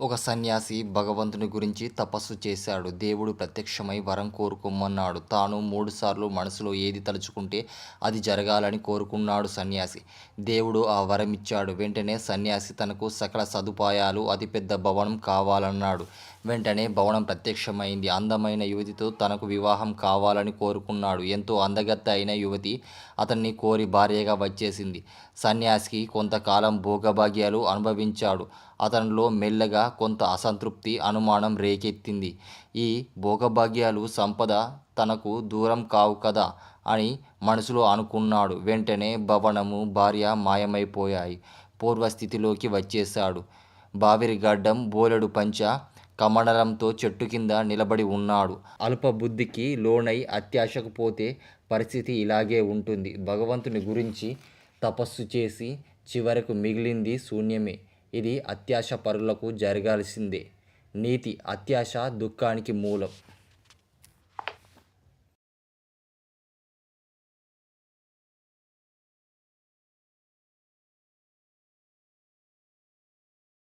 ఒక సన్యాసి భగవంతుని గురించి తపస్సు చేశాడు. దేవుడు ప్రత్యక్షమై వరం కోరుకోమన్నాడు. తాను మూడుసార్లు మనసులో ఏది తలుచుకుంటే అది జరగాలని కోరుకున్నాడు సన్యాసి. దేవుడు ఆ వరం ఇచ్చాడు వెంటనే సన్యాసి తనకు సకల సదుపాయాలు, అతిపెద్ద భవనం కావాలన్నాడు. వెంటనే భవనం ప్రత్యక్షమైంది. అందమైన యువతితో తనకు వివాహం కావాలని కోరుకున్నాడు. ఎంతో అందగత్త అయిన యువతి అతన్ని కోరి భార్యగా వచ్చేసింది. సన్యాసికి కొంతకాలం భోగభాగ్యాలు అనుభవించాడు. అతనిలో మెల్లగా కొంత అసంతృప్తి, అనుమానం రేకెత్తింది. ఈ భోగభాగ్యాలు, సంపద తనకు దూరం కావు కదా అని మనసులో అనుకున్నాడు. వెంటనే భవనము భార్య మాయమైపోయాయి. పూర్వస్థితిలోకి వచ్చేశాడు. బావిరిగడ్డం, బోలెడు పంచ కమండలంతో చెట్టు కింద నిలబడి ఉన్నాడు. అల్పబుద్ధికి లోనై అత్యాశకు పోతే పరిస్థితి ఇలాగే ఉంటుంది. భగవంతుని గురించి తపస్సు చేసి చివరకు మిగిలింది శూన్యమే. ఇది అత్యాశ పరులకు జరగాల్సిందే. నీతి అత్యాశ దుఃఖానికి మూలం.